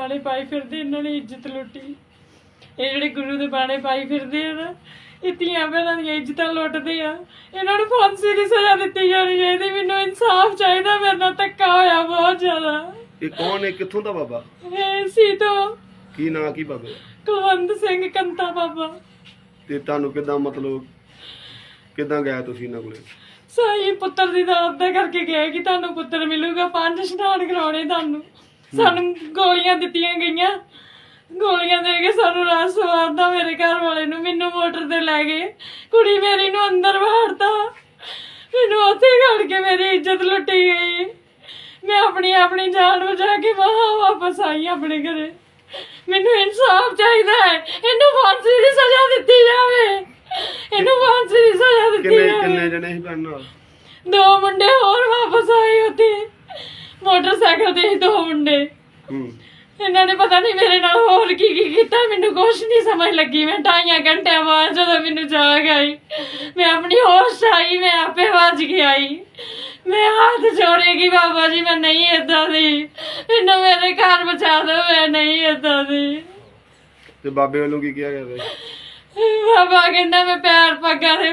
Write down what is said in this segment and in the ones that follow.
ਬਾਣੇ ਪਾਈ ਫਿਰਦੇ ਇਹਨਾਂ ਨੇ ਇੱਜ਼ਤ ਲੁੱਟੀ। ਇਹ ਜਿਹੜੇ ਗੁਰੂ ਦੇ ਬਾਣੇ ਪਾਈ ਫਿਰਦੇ ਆ ਨਾ ਇਹ ਧੀਆਂ ਭੈਣਾਂ ਦੀਆਂ ਇੱਜ਼ਤਾਂ ਲੁੱਟਦੇ ਆ। ਇਹਨਾਂ ਨੂੰ ਫਾਂਸੀ ਦੀ ਸਜ਼ਾ ਦਿੱਤੀ ਜਾਣੀ ਚਾਹੀਦੀ ਮੈਨੂੰ ਇਨਸਾਫ ਚਾਹੀਦਾ ਮੇਰੇ ਨਾਲ ਧੱਕਾ ਹੋਇਆ ਬਹੁਤ ਜ਼ਿਆਦਾ। ਇਹ ਕੌਣ ਹੈ? ਕਿੱਥੋਂ ਦਾ ਬਾਬਾ? ਇਹ ਸੀ ਤੋਂ ਕੀ ਨਾਂ ਕੀ ਬਾਬੇ? ਕੁਲਵੰਤ ਸਿੰਘ ਕੰਤਾ ਬਾਬਾ। ਤੇ ਤੁਹਾਨੂੰ ਕਿਦਾਂ ਮਤਲਬ ਕਿਦਾਂ ਗਿਆ ਤੁਸੀਂ ਇਹਨਾਂ ਕੋਲੇ? ਸਾਈ ਪੁੱਤਰ ਦੀ ਦਾਤ ਦਾ ਕਰਕੇ ਗਏ ਕਿ ਤੁਹਾਨੂੰ ਪੁੱਤਰ ਮਿਲੂਗਾ ਪੰਜ ਇਸ਼ਨਾਨ ਕਰਾਉਣੇ ਤੁਹਾਨੂੰ। ਸਾਨੂੰ ਗੋਲੀਆਂ ਦਿੱਤੀਆਂ ਗਈਆਂ। ਗੋਲੀਆਂ ਦੇ ਕੇ ਸਾਨੂੰ ਰਾਤ ਸਵਾਰਦਾ ਮੇਰੇ ਘਰ ਵਾਲੇ ਨੂੰ। ਮੈਨੂੰ ਮੋਟਰ ਤੇ ਲੈ ਗਏ। ਕੁੜੀ ਮੇਰੀ ਨੂੰ ਅੰਦਰ ਵਾੜਤਾ। ਮੈਨੂੰ ਉੱਥੇ ਘੜ ਕੇ ਮੇਰੀ ਇੱਜ਼ਤ ਲੁੱਟੀ ਗਈ। ਮੈਂ ਆਪਣੀ ਆਪਣੀ ਜਾਨ ਬਚਾ ਕੇ ਵਾਹ ਵਾਪਸ ਆਈ ਆਪਣੇ ਘਰੇ। ਮੈਨੂੰ ਇਨਸਾਫ ਚਾਹੀਦਾ ਹੈ। ਇਹਨੂੰ ਫਾਂਸੀ ਦੀ ਸਜ਼ਾ ਦਿੱਤੀ ਜਾਵੇ। ਇਹਨੂੰ ਫਾਂਸੀ ਦੀ ਸਜ਼ਾ ਦਿੱਤੀ ਕਿੰਨੇ ਜਾਵੇ। ਕਿੰਨੇ ਜਣੇ ਸੀ ਭੈਣ ਨਾਲ? ਦੋ ਮੁੰਡੇ ਹੋਰ ਵਾਪਸ ਆਏ ਉੱਥੇ। ਮੋਟਰਸਾਈਕਲ ਤੇ ਦੋ ਮੁੰਡੇ। ਹੂੰ। ਇਹਨਾਂ ਨੇ ਪਤਾ ਨਹੀਂ ਮੇਰੇ ਨਾਲ ਹੋਰ ਕੀ ਕੀ ਕੀਤਾ ਮੈਨੂੰ ਕੁਛ ਨਹੀਂ ਸਮਝ ਲੱਗੀ। ਮੈਂ ਢਾਈਆਂ ਘੰਟਿਆਂ ਬਾਅਦ ਜਦੋਂ ਮੈਨੂੰ ਜਾਗ ਆਈ ਮੈਂ ਆਪਣੀ ਹੋਸ਼ 'ਚ ਆਈ ਮੈਂ ਆਪੇ ਵੱਜ ਕੇ ਆਈ। ਮੈਂ ਹੱਥ ਜੋੜੇਗੀ ਬਾਬਾ ਜੀ ਮੈਂ ਨਹੀਂ ਏਦਾਂ ਦੀ। ਮੈਨੂੰ ਮੇਰੇ ਘਰ ਬਚਾ ਦਿਓ ਮੈਂ ਨਹੀਂ ਏਦਾਂ ਦੀ। ਤੇ ਬਾਬੇ ਵੱਲੋਂ ਕੀ ਕਿਹਾ ਗਿਆ ਸੀ ਬਾਬਾ ਕਹਿੰਦਾ ਮੈਂ ਪੈਰ ਪੱਗਾਂ ਦੇ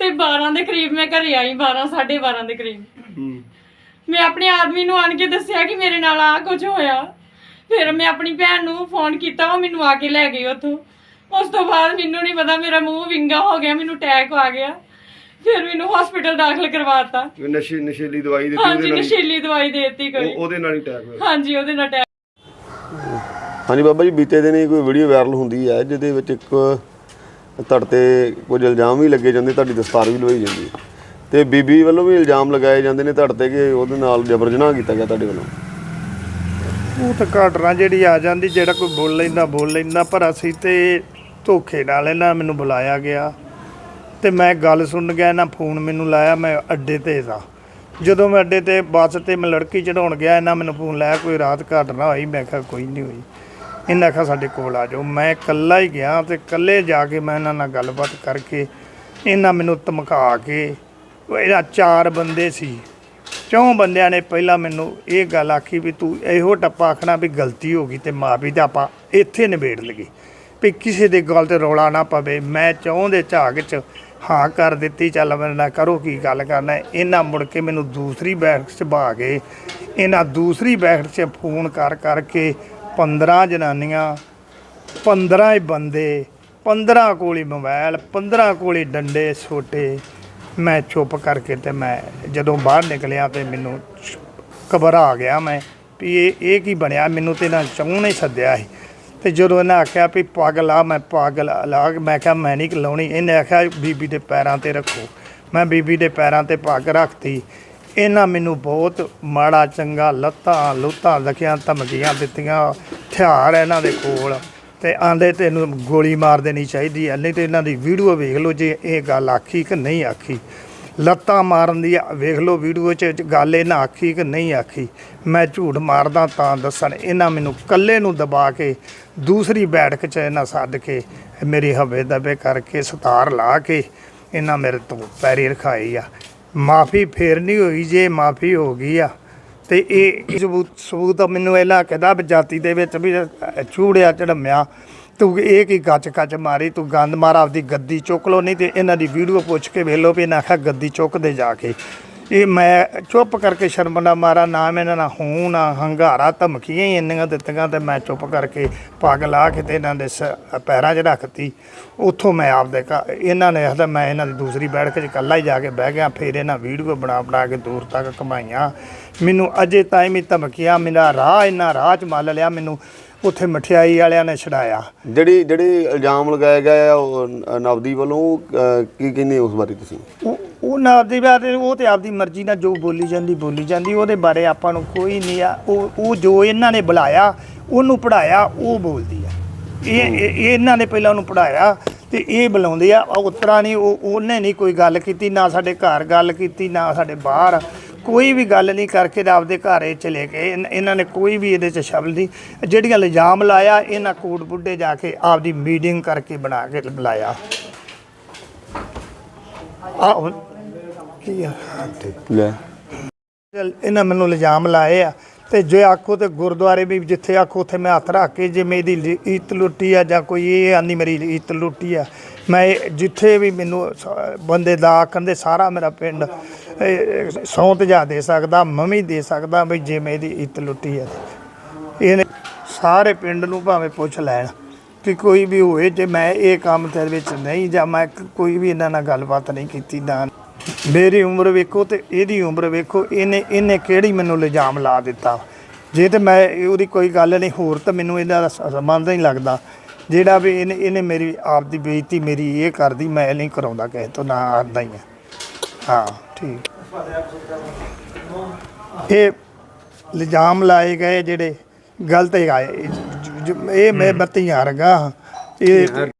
ਤੇ 12 ਦੇ ਕਰੀਬ ਮੈਂ ਘਰੇ ਆਈ 12 12:30 ਦੇ ਕਰੀਬ। ਹੂੰ। ਮੈਂ ਆਪਣੇ ਆਦਮੀ ਨੂੰ ਆਣ ਕੇ ਦੱਸਿਆ ਕਿ ਮੇਰੇ ਨਾਲ ਆ ਕੁਝ ਹੋਇਆ। ਫਿਰ ਮੈਂ ਆਪਣੀ ਭੈਣ ਨੂੰ ਫੋਨ ਕੀਤਾ ਉਹ ਮੈਨੂੰ ਆ ਕੇ ਲੈ ਗਈ ਉੱਥੋਂ। ਉਸ ਤੋਂ ਬਾਅਦ ਮੈਨੂੰ ਨਹੀਂ ਪਤਾ ਮੇਰਾ ਮੂੰਹ ਵਿੰਗਾ ਹੋ ਗਿਆ ਮੈਨੂੰ ਅਟੈਕ ਆ ਗਿਆ। ਫਿਰ ਮੈਨੂੰ ਹਸਪੀਟਲ ਦਾਖਲ ਕਰਵਾਤਾ। ਨਸ਼ੇ ਨਸ਼ੀਲੀ ਦਵਾਈ ਦਿੱਤੀ ਹਾਂਜੀ ਉਹਦੇ ਨਾਲ ਨਸ਼ੀਲੀ ਦਵਾਈ ਦੇ ਦਿੱਤੀ ਕੋਈ। ਉਹ- ਉਹਦੇ ਨਾਲ ਹੀ ਅਟੈਕ ਹੋਇਆ? ਹਾਂਜੀ ਉਹਦੇ ਨਾਲ attack ਹਾਂਜੀ ਬਾਬਾ ਜੀ ਬੀਤੇ ਦਿਨੀ ਕੋਈ ਵੀਡੀਓ ਵਾਇਰਲ ਹੁੰਦੀ ਹੈ ਜਿਹਦੇ ਵਿੱਚ ਇੱਕ ਤੁਹਾਡੇ ਤੇ ਕੁਝ ਇਲਜ਼ਾਮ ਵੀ ਲੱਗੇ ਜਾਂਦੇ, ਤੁਹਾਡੀ ਦਸਤਾਰ ਵੀ ਲਵਾਈ ਜਾਂਦੀ ਹੈ। ਤੇ ਬੀਬੀ ਵੱਲੋਂ ਵੀ ਇਲਜ਼ਾਮ ਲਗਾਏ ਜਾਂਦੇ ਨੇ ਤੁਹਾਡੇ ਤੇ ਕਿ ਉਹਦੇ ਨਾਲ ਜਬਰ ਜਨਾਹ ਕੀਤਾ ਗਿਆ ਤੁਹਾਡੇ ਵੱਲੋਂ? ਉਹ ਤਾਂ ਘਟਨਾ ਜਿਹੜੀ ਆ ਜਾਂਦੀ, ਜਿਹੜਾ ਕੋਈ ਬੋਲ ਲੈਂਦਾ ਬੋਲ ਲੈਂਦਾ, ਪਰ ਅਸੀਂ ਤੇ ਧੋਖੇ ਨਾਲ ਇਹਨਾਂ ਮੈਨੂੰ ਬੁਲਾਇਆ ਗਿਆ। ਤੇ ਮੈਂ ਗੱਲ ਸੁਣ ਗਿਆ, ਇਹਨਾਂ ਫੋਨ ਮੈਨੂੰ ਲਾਇਆ, ਮੈਂ ਅੱਡੇ ਤੇ ਦਾ ਜਦੋਂ ਮੈਂ ਅੱਡੇ ਤੇ ਬੱਸ ਤੇ ਮੈਂ ਲੜਕੀ ਚੜਾਉਣ ਗਿਆ, ਇਹਨਾਂ ਮੈਨੂੰ ਫੋਨ ਲਾਇਆ, ਕੋਈ ਰਾਤ ਘਟਨਾ ਹੋਈ, ਮੈਂ ਕਿਹਾ ਕੋਈ ਨਹੀਂ ਹੋਈ। ਇਹਨਾਂ ਕਿਹਾ ਸਾਡੇ ਕੋਲ ਆ ਜਾਓ। ਮੈਂ ਇਕੱਲਾ ਹੀ ਗਿਆ ਤੇ ਇਕੱਲੇ ਜਾ ਕੇ ਮੈਂ ਇਹਨਾਂ ਨਾਲ ਗੱਲਬਾਤ ਕਰਕੇ ਇਹਨਾਂ ਮੈਨੂੰ ਧਮਕਾ ਕੇ ਇਹਦਾ ਚਾਰ ਬੰਦੇ ਸੀ। ਚੌਂ ਬੰਦਿਆਂ ਨੇ ਪਹਿਲਾਂ ਮੈਨੂੰ ਇਹ ਗੱਲ ਆਖੀ ਵੀ ਤੂੰ ਇਹੋ ਟੱਪਾ ਆਖਣਾ ਵੀ ਗਲਤੀ ਹੋ ਗਈ ਤੇ ਮਾਫੀ ਤਾਂ ਆਪਾਂ ਇੱਥੇ ਨਿਬੇੜ ਲਈਏ ਵੀ ਕਿਸੇ ਦੇ ਗੱਲ ਤੇ ਰੌਲਾ ਨਾ ਪਵੇ। ਮੈਂ ਚੌਂ ਦੇ ਝਾਗ 'ਚ ਹਾਂ ਕਰ ਦਿੱਤੀ, ਚੱਲ ਮੇਰੇ ਨਾਲ ਕਰੋ ਕੀ ਗੱਲ ਕਰਨਾ। ਇਹਨਾਂ ਮੁੜ ਕੇ ਮੈਨੂੰ ਦੂਸਰੀ ਬੈਠਕ 'ਚ ਬਾ ਗਏ। ਇਹਨਾਂ ਦੂਸਰੀ ਬੈਠਕ 'ਚ ਫੋਨ ਕਰ ਕਰਕੇ 15 ਜਨਾਨੀਆਂ 15 ਹੀ ਬੰਦੇ 15 ਕੋਲੀ ਮੋਬਾਈਲ 15 ਕੋਲੀ ਡੰਡੇ ਛੋਟੇ। ਮੈਂ ਚੁੱਪ ਕਰਕੇ ਤੇ ਮੈਂ ਜਦੋਂ ਬਾਹਰ ਨਿਕਲਿਆ ਤੇ ਮੈਨੂੰ ਘਬਰਾ ਗਿਆ ਮੈਂ ਵੀ ਇਹ ਇਹ ਕੀ ਬਣਿਆ? ਮੈਨੂੰ ਤੇ ਨਾ ਚਾਹੁੰ ਨਹੀਂ ਸੱਦਿਆ ਸੀ। ਤੇ ਜਦੋਂ ਇਹਨਾਂ ਆਖਿਆ ਵੀ ਪੱਗ ਲਾ ਮੈਂ ਪੱਗ ਲਾ ਲਾ ਮੈਂ ਕਿਹਾ ਮੈਂ ਨਹੀਂ ਲਾਉਣੀ ਇਹਨੇ ਆਖਿਆ ਬੀਬੀ ਦੇ ਪੈਰਾਂ ਤੇ ਰੱਖੋ। ਮੈਂ ਬੀਬੀ ਦੇ ਪੈਰਾਂ ਤੇ ਪੱਗ ਰੱਖਤੀ। ਇਹਨਾਂ ਮੈਨੂੰ ਬਹੁਤ ਮਾੜਾ, ਚੰਗਾ ਲੱਤਾਂ, ਲੁੱਤਾਂ ਲਖਿਆਂ, ਧਮਕੀਆਂ ਦਿੱਤੀਆਂ। ਹਥਿਆਰ ਇਹਨਾਂ ਦੇ ਕੋਲ। ਤੇ ਆਂਦੇ ਤੈਨੂੰ ਗੋਲੀ ਮਾਰ ਦੇਣੀ ਚਾਹੀਦੀ ਹੈ, ਨਹੀਂ ਤੇ ਇਹਨਾਂ ਦੀ ਵੀਡੀਓ ਵੇਖ ਲਓ ਜੇ ਇਹ ਗੱਲ ਆਖੀ ਕਿ ਨਹੀਂ ਆਖੀ। ਲੱਤਾਂ ਮਾਰਨ ਦੀ ਆ- ਵੇਖ ਲਓ ਵੀਡੀਓ 'ਚ ਗੱਲ ਇਹਨਾਂ ਆਖੀ ਕਿ ਨਹੀਂ ਆਖੀ। ਮੈਂ ਝੂਠ ਮਾਰਦਾ ਤਾਂ ਦੱਸਣ, ਇਹਨਾਂ ਮੈਨੂੰ ਕੱਲੇ ਨੂੰ ਦਬਾ ਕੇ ਦੂਸਰੀ ਬੈਠਕ 'ਚ ਇਹਨਾਂ ਸੱਦ ਕੇ ਮੇਰੀ ਹਵੇ ਦਬੇ ਕਰਕੇ ਸਤਾਰ ਲਾ ਕੇ ਇਹਨਾਂ ਮੇਰੇ ਤੋਂ ਪੈਰੀ ਰਖਾਈ ਆ। ਮਾਫੀ ਫੇਰ ਨਹੀਂ ਹੋਈ ਜੇ ਮਾਫੀ ਹੋ ਗਈ ਆ। ਤੇ ਇਹ ਸਬੂਤ ਸਬੂਤ ਮੈਨੂੰ ਇਹ ਇਹਨਾਂ ਕੇ ਵੀ ਜਾਤੀ ਦੇ ਵਿੱਚ ਵੀ ਚੂੜਿਆ ਚੜਮਿਆ। ਤੂੰ ਇਹ ਕੀ ਗੱਚ ਕੱਚ ਮਾਰੀ, ਤੂੰ ਗੰਦ ਮਾਰ, ਆਪਦੀ ਗੱਦੀ ਚੁੱਕ ਲੋ ਨਹੀਂ ਤੇ ਇਹਨਾਂ ਦੀ ਵੀਡੀਓ ਪੁੱਛ ਕੇ ਵੇਖ ਲਓ ਵੀ ਇਹਨਾਂ ਆਖਿਆ ਗੱਦੀ ਚੁੱਕਦੇ ਜਾ ਕੇ। ਇਹ ਮੈਂ ਚੁੱਪ ਕਰਕੇ ਸ਼ਰਮਨਾ ਮਾਰਾ, ਨਾ ਇਹਨਾਂ ਨਾਲ ਹੂੰ, ਨਾ ਹੰਗਾਰਾ, ਧਮਕੀਆਂ ਹੀ ਇੰਨੀਆਂ ਦਿੱਤੀਆਂ ਤੇ ਮੈਂ ਚੁੱਪ ਕਰਕੇ ਪੱਗ ਲਾ ਕੇ ਤੇ ਇਹਨਾਂ ਦੇ ਸ- ਪੈਰਾਂ 'ਚ ਰੱਖਤੀ। ਉੱਥੋਂ ਮੈਂ ਆਪਦੇ ਘਰ ਇਹਨਾਂ ਨੇ ਆਖਦਾ ਮੈਂ ਇਹਨਾਂ ਦੀ ਦੂਸਰੀ ਬੈਠਕ 'ਚ ਇਕੱਲਾ ਹੀ ਜਾ ਕੇ ਬਹਿ ਗਿਆ, ਫਿਰ ਇਹਨਾਂ ਵੀਡੀਓ ਬਣਾ ਬਣਾ ਕੇ ਦੂਰ ਤੱਕ ਕਮਾਈਆਂ ਮੈਨੂੰ ਅਜੇ ਤਾਈਂ ਵੀ ਧਮਕੀਆਂ, ਮੇਰਾ ਰਾਹ, ਇਹਨਾਂ ਰਾਹ 'ਚ ਮੱਲ ਲਿਆ, ਮੈਨੂੰ ਉੱਥੇ ਮਠਿਆਈ ਵਾਲਿਆਂ ਨੇ ਛਡਾਇਆ। ਜਿਹੜੀ ਜਿਹੜੇ ਇਲਜ਼ਾਮ ਲਗਾਏ ਗਏ ਆ ਉਹ ਨ- ਨਵਦੀਪ ਵੱਲੋਂ ਕੀ ਕਹਿੰਦੇ ਉਸ ਬਾਰੇ ਤੁਸੀਂ? ਉਹ ਉਹ ਨਾ ਆਪਦੀ ਬਾਤ ਉਹ ਤੇ ਆਪਦੀ ਮਰਜ਼ੀ ਨਾਲ ਜੋ ਬੋਲੀ ਜਾਂਦੀ ਬੋਲੀ ਜਾਂਦੀ ਉਹਦੇ ਬਾਰੇ ਆਪਾਂ ਨੂੰ ਕੋਈ ਨਹੀਂ ਆ। ਉਹ ਉਹ ਜੋ ਇਹਨਾਂ ਨੇ ਬੁਲਾਇਆ ਉਹਨੂੰ ਪੜਾਇਆ ਉਹ ਬੋਲਦੀ ਆ। ਇਹ ਇਹ- ਇਹ ਇਹਨਾਂ ਨੇ ਪਹਿਲਾਂ ਉਹਨੂੰ ਪੜਾਇਆ ਤੇ ਇਹ ਬੁਲਾਉਂਦੇ ਆ। ਉਹ ਉਤਰਾ ਨਹੀਂ ਉਹ ਉਹਨੇ ਨਹੀਂ ਕੋਈ ਗੱਲ ਕੀਤੀ ਨਾ ਸਾਡੇ ਘਰ ਗੱਲ ਕੀਤੀ ਨਾ ਸਾਡੇ ਬਾਹਰ। ਕੋਈ ਵੀ ਗੱਲ ਨਹੀਂ ਕਰਕੇ ਤੇ ਆਪਦੇ ਘਰ ਇਹ ਚਲੇ ਗਏ। ਇਨ- ਇਹਨਾਂ ਨੇ ਕੋਈ ਵੀ ਇਹਦੇ ਚ ਸ਼ਬਦ ਨਹੀਂ। ਜਿਹੜੀਆਂ ਇਲਜ਼ਾਮ ਲਾਇਆ, ਇਹਨਾਂ ਕੋਟ ਬੁੱਢੇ ਜਾ ਕੇ ਆਪਦੀ ਮੀਟਿੰਗ ਕਰਕੇ ਬਣਾ ਕੇ ਲਾਇਆ ਆ ਕੀ ਆ? ਲੈ। ਇਹਨਾਂ ਮੈਨੂੰ ਇਲਜ਼ਾਮ ਲਾਏ ਆ। ਤੇ ਜੇ ਆਖੋ ਤੇ ਗੁਰਦੁਆਰੇ ਵੀ ਜਿੱਥੇ ਆਖੋ, ਉੱਥੇ ਮੈਂ ਹੱਥ ਰੱਖ ਕੇ ਜੇ ਮੇਰੀ ਲੀ- ਇੱਜ਼ਤ ਲੁੱਟੀ ਆ ਜਾਂ ਕੋਈ ਇਹ ਆਨੀ ਮੇਰੀ ਇੱਜ਼ਤ ਲੁੱਟੀ ਆ, ਮੈਂ ਇਹ- ਜਿੱਥੇ ਵੀ ਮੈਨੂੰ ਸ- ਬੰਦੇ ਦਾ ਆਖਣ ਦੇ ਸਾਰਾ ਮੇਰਾ ਪਿੰਡ ਸੌਂਤ ਜਾ ਦੇ ਸਕਦਾ, ਮਮੀ ਦੇ ਸਕਦਾ ਵੀ ਜੇ ਮੇਰੀ ਇੱਜ਼ਤ ਲੁੱਟੀ ਆ। ਇਹਨੇ ਸਾਰੇ ਪਿੰਡ ਨੂੰ ਭਾਵੇਂ ਪੁੱਛ ਲੈਣ ਕਿ ਕੋਈ ਵੀ ਹੋਵੇ ਜੇ ਮੈਂ ਇਹ ਕੰਮ ਤੇ ਵਿੱਚ ਨਹੀਂ ਜਾਂ ਮੈਂ ਕੋਈ ਵੀ ਇਹਨਾਂ ਨਾਲ ਗੱਲਬਾਤ ਨਹੀਂ ਕੀਤੀ, ਨਾ ਮੇਰੀ ਉਮਰ ਵੇਖੋ ਤੇ ਇਹਦੀ ਉਮਰ ਵੇਖੋ ਇਹਨੇ ਇਹਨੇ ਕਿਹੜੀ ਮੈਨੂੰ ਇਲਜ਼ਾਮ ਲਾ ਦਿੱਤਾ? ਜੇ ਤੇ ਮੈਂ ਉਹਦੀ ਕੋਈ ਗੱਲ ਨਹੀਂ ਹੋਰ ਤਾਂ ਮੈਨੂੰ ਇਹਦਾ ਸੰਬੰਧ ਨਹੀਂ ਲੱਗਦਾ। ਜਿਹੜਾ ਵੀ ਇਹਨੇ ਇਹਨੇ ਮੇਰੀ ਆਪ ਦੀ ਬੇਇੱਜ਼ਤੀ ਮੇਰੀ ਇਹ ਕਰਦੀ ਮੈਂ ਨਹੀਂ ਕਰਾਉਂਦਾ ਕਿਸੇ ਤੋਂ ਨਾ ਆਉਂਦਾ ਹੀ ਆ। ਹਾਂ ਠੀਕ। ਇਹ ਇਲਜ਼ਾਮ ਲਾਏ ਗਏ ਜਿਹੜੇ ਗਲਤ ਹੈਗਾ ਇਹ ਮੈਂ ਬੱਤੀ ਹਾਰ ਗਾ ਇਹ